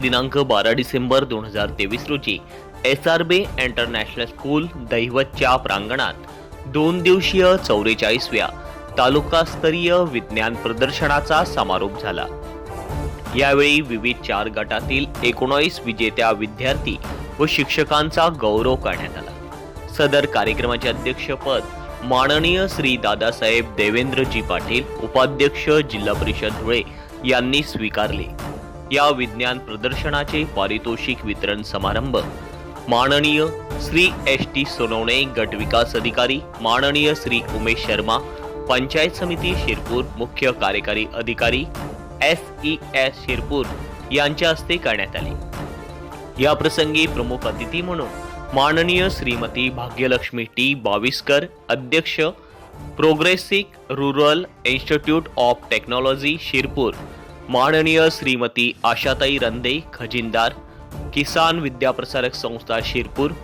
दिनांक बारा डिसेंबर दोन हजार तेवीस रोजी S R B international school दैवतच्या प्रांगणात दोन दिवसीय चौवेचाळीसव्या तालुकास्तरीय विज्ञान प्रदर्शनाचा समारोप झाला. यावेळी विविध चार गटातील एकोणावीस विजेत्या विद्यार्थी व शिक्षकांचा गौरव करण्यात आला. सदर कार्यक्रमाचे अध्यक्षपद माननीय श्री दादासाहेब देवेंद्रजी पाटील उपाध्यक्ष जिल्हा परिषद धुळे यांनी स्वीकारले. या विज्ञान प्रदर्शनाचे पारितोषिक वितरण समारंभ. माननीय श्री एस टी सोनवणे गट विकास अधिकारी. माननीय श्री उमेश शर्मा पंचायत समिती शिरपूर मुख्य कार्यकारी अधिकारी. एस ई एस शिरपूर यांच्या हस्ते करण्यात आले. या प्रसंगी प्रमुख अतिथी म्हणून माननीय श्रीमती भाग्यलक्ष्मी टी. बाविस्कर अध्यक्ष progressive rural institute of technology Shirpur. माननीय श्रीमती आशाताई रंदे खजिनदार किसान विद्याप्रसारक संस्था शिरपूर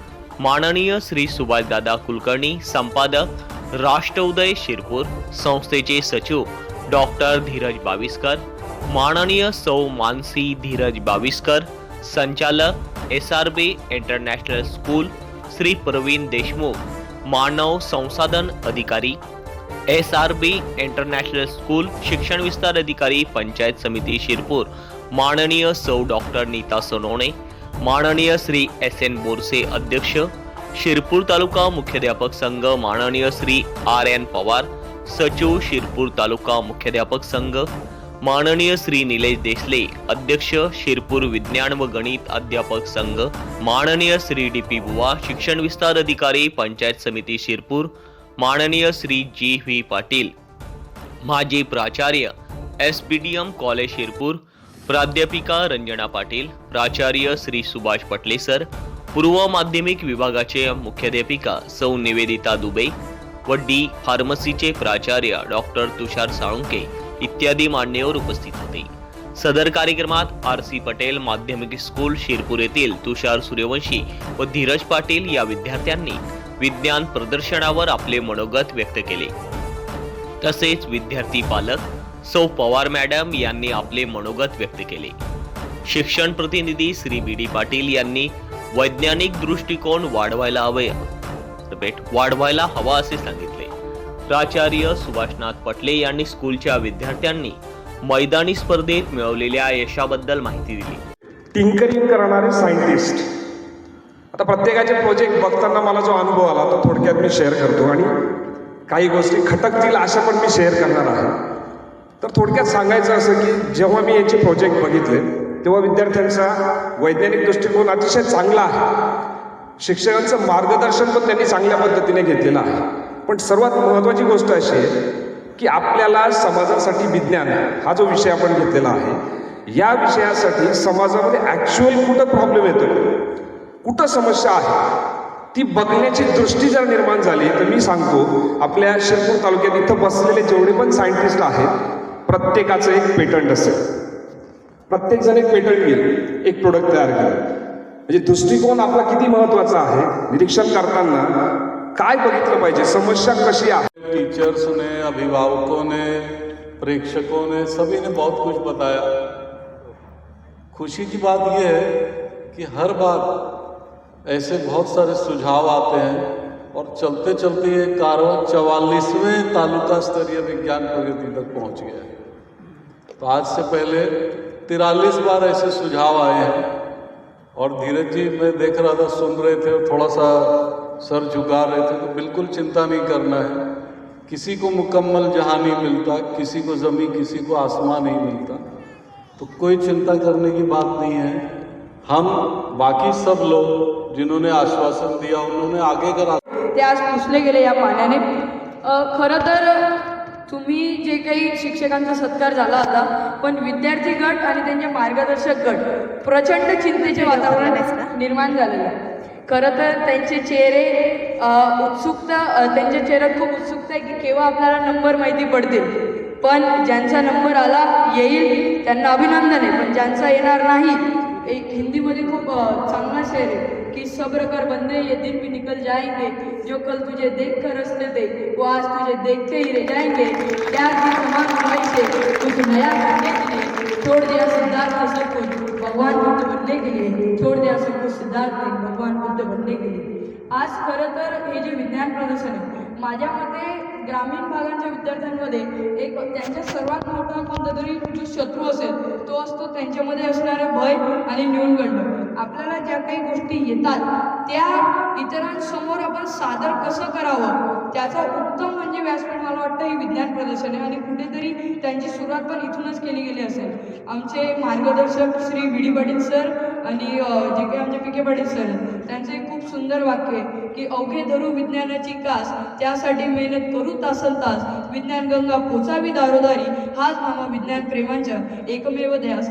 माननीय श्री सुभाषदादा कुलकर्णी संपादक राष्ट्रउदय शिरपूर संस्थेचे सचिव डॉक्टर धीरज बाविस्कर माननीय सौ मानसी धीरज बाविस्कर संचालक S R B international school Shri Pravin Deshmukh मानव संसाधन अधिकारी S R B international school शिक्षण विस्तार अधिकारी पंचायत समिती शिरपूर माननीय सौ डॉक्टर नीता सोनवणे माननीय श्री एस एन बोरसे अध्यक्ष शिरपूर तालुका मुख्याध्यापक संघ माननीय श्री आर एन पवार सचिव शिरपूर तालुका मुख्याध्यापक संघ माननीय श्री निलेश देसले अध्यक्ष शिरपूर विज्ञान व गणित अध्यापक संघ माननीय श्री डी पी बुवा शिक्षण विस्तार अधिकारी पंचायत समिती शिरपूर माननीय श्री जी व्ही पाटील माजी प्राचार्य S P D M college Shirpur प्राध्यापिका रंजना पाटील प्राचार्य श्री सुभाष पटलेसर पूर्व माध्यमिक विभागाचे मुख्याध्यापिका सौ निवेदिता दुबे व डी फार्मसीचे प्राचार्य डॉक्टर तुषार साळुंके इत्यादी मान्यवर उपस्थित होते. सदर कार्यक्रमात आर सी पटेल माध्यमिक स्कूल शिरपूर येथील तुषार सूर्यवंशी व धीरज पाटील या विद्यार्थ्यांनी विज्ञान प्रदर्शनावर आपले मनोगत व्यक्त केले. तसेच विद्यार्थी पालक सौ पवार मॅडम यांनी आपले मनोगत व्यक्त केले. शिक्षण प्रतिनिधी श्री बी डी पाटील यांनी वैज्ञानिक दृष्टिकोन वाढवायला हवे. वाढवायला हवा असे सांगितले. प्राचार्य सुभाषनाथ पटले यांनी स्कूलच्या विद्यार्थ्यांनी मैदानी स्पर्धेत मिळवलेल्या यशाबद्दल माहिती दिली. टिंकरिंग करणारे सायंटिस्ट आता प्रत्येकाचे प्रोजेक्ट बघताना मला जो अनुभव आला तो थोडक्यात मी शेअर करतो. आणि काही गोष्टी खटकतील अशा पण मी शेअर करणार आहे. तर थोडक्यात सांगायचं असं की जेव्हा मी याचे प्रोजेक्ट बघितले तेव्हा विद्यार्थ्यांचा वैज्ञानिक दृष्टिकोन अतिशय चांगला आहे. शिक्षकांचं मार्गदर्शन पण त्यांनी चांगल्या पद्धतीने घेतलेलं आहे. पण सर्वात महत्त्वाची गोष्ट अशी आहे की आपल्याला समाजासाठी विज्ञान हा जो विषय आपण घेतलेला आहे या विषयासाठी समाजामध्ये ॲक्च्युअल कुठं प्रॉब्लेम येतो कुठं समस्या आहे? ती बघण्याची दृष्टी जर निर्माण झाली तर मी सांगतो आपल्या शिरपूर तालुक्यात इथं बसलेले जेवढे पण सायंटिस्ट आहेत प्रत्येकाचं एक पेटंट असेल. प्रत्येकजण एक पेटंट घेईल एक प्रोडक्ट तयार करेल. म्हणजे दृष्टिकोन आपला किती महत्त्वाचा आहे निरीक्षण करताना काय बघितलं पाहिजे समस्या कशी आहे? टीचर्स ने अभिभावकों ने प्रेक्षकों ने सभी ने बहुत कुछ बताया. खुशी की बात यह है कि हर बात ऐसे बहुत सारे सुझाव आते हैं और चलते चलते ये कारवा चवालीसवें तालुका स्तरीय विज्ञान प्रगति तक पहुँच गया है। तो आज से पहले तिरालीस बार ऐसे सुझाव आए हैं और धीरज जी, मैं देख रहा था, सुन रहे थे और थोड़ा सा सर झुका रहे थे तो बिल्कुल चिंता नहीं करना है। किसी को मुकम्मल जहाँ नहीं मिलता, किसी को ज़मीन, किसी को आसमान नहीं मिलता तो कोई चिंता करने की बात नहीं है। हम बाकी सब लोग जिन्होंने आश्वासन दिया उन्होंने आगे का रास्ता ते आज पुसले गेले या पाण्याने. अ, खरं तर तुम्ही जे काही शिक्षकांचा सत्कार झाला होता पण विद्यार्थी गट आणि त्यांचे मार्गदर्शक गट प्रचंड चिंतेचे वातावरण निर्माण झालेलं आहे. खरं तर त्यांचे चेहरे अ, उत्सुकता अ, त्यांच्या चेहऱ्यात खूप उत्सुकता आहे की केव्हा आपल्याला नंबर माहिती पडतील. पण ज्यांचा नंबर आला येईल. त्यांना अभिनंदन आहे पण ज्यांचा येणार नाही एक हिंदीमध्ये खूप चांगला शेर आहे कि सब्र कर बंदे ये दिन भी निकल जाएंगे जो कल तुझे देख कर हंसते थे वो आज तुझे देखते ही रह जाएंगे। प्यार की समान कमाई से कुछ नया करने के लिए छोड़ दिया सिद्धार्थ सब कुछ भगवान बुद्ध बनने के लिए छोड दिया सब कुछ सिद्धार्थ ने भगवान बुद्ध बनने के लिए। आज खरं तर हे जे विज्ञान प्रदर्शन आहे माझ्या मते ग्रामीण भागांच्या विद्यार्थ्यांमध्ये एक त्यांच्या सर्वात मोठा कोणता तरी जो शत्रू असेल तो असतो त्यांच्यामध्ये असणारा भय आणि न्यूनगंड. आपल्याला ज्या काही गोष्टी येतात त्या इतरांसमोर आपण सादर कसं करावं? त्याचा उत्तम म्हणजे व्यासपीठ मला वाटतं ही विज्ञान प्रदर्शन आहे आणि कुठेतरी त्यांची सुरुवात पण इथूनच केली गेली असेल. आमचे मार्गदर्शक Shri V D Patil sir आणि जे काही आमचे पी के पाटील सर त्यांचं त्यांचे एक खूप सुंदर वाक्य आहे की अवघे धरू विज्ञानाची कास त्यासाठी मेहनत करू तासन तास. विज्ञान गंगा पोचावी दारोदारी हाच मामा विज्ञान प्रेमांच्या एकमेव ध्यास.